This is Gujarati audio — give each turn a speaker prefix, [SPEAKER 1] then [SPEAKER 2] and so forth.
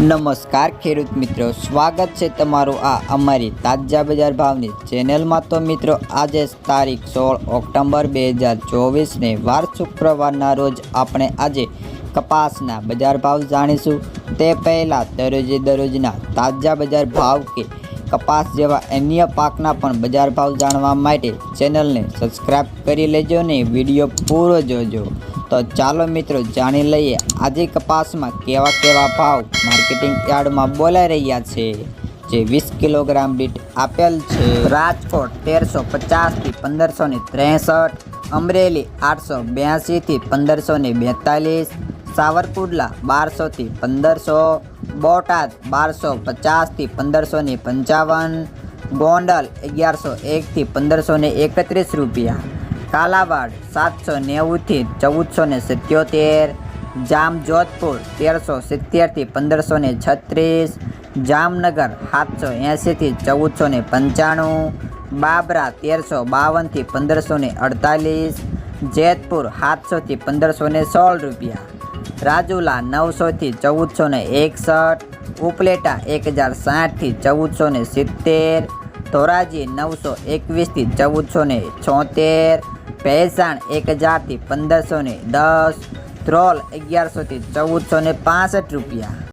[SPEAKER 1] નમસ્કાર, ખેડૂત મિત્રો. સ્વાગત છે તમારું આ અમારી તાજા બજાર ભાવની ચેનલમાં. તો મિત્રો, આજે તારીખ સોળ ઓક્ટોબર બે હજાર ચોવીસને વાર શુક્રવારના રોજ આપણે આજે કપાસના બજાર ભાવ જાણીશું. તે પહેલાં દરરોજે દરરોજના તાજા બજાર ભાવ કે કપાસ જેવા અન્ય પાકના પણ બજાર ભાવ જાણવા માટે ચેનલને સબસ્ક્રાઈબ કરી લેજો ને વીડિયો પૂરો જોજો. તો ચાલો મિત્રો જાણી લઈએ આજે કપાસમાં કેવા કેવા ભાવ માર્કેટિંગ યાર્ડમાં બોલાઈ રહ્યા છે. જે વીસ કિલોગ્રામ દીઠ આપેલ છે. રાજકોટ તેરસો પચાસથી પંદરસો ને ત્રેસઠ, અમરેલી આઠસો બ્યાસીથી પંદરસો ને બેતાલીસ, સાવરકુંડલા બારસોથી પંદરસો, બોટાદ બારસો પચાસથી પંદરસો ને પંચાવન, ગોંડલ અગિયારસો એકથી પંદરસો ને એકત્રીસ રૂપિયા. કાલાવાડ સાતસો નેવુંથી ચૌદસો ને સિત્યોતેર, જામજોધપુર તેરસો સિત્તેરથી પંદરસો ને છત્રીસ, જામનગર સાતસો એંશીથી ચૌદસો ને પંચાણું, બાબરા તેરસો બાવનથી પંદરસો ને અડતાલીસ, જેતપુર સાતસોથી પંદરસો ને સોળ રૂપિયા, રાજુલા નવસોથી ચૌદસો ને એકસઠ, ઉપલેટા એક હજાર સાઠથી ચૌદસો ને સિત્તેર, ધોરાજી નવસો એકવીસથી ચૌદસો ને છોતેર ભેસાણ એક હજારથી પંદરસો ને દસ ધ્રોલ અગિયારસોથી ચૌદસો ને પાસઠ રૂપિયા.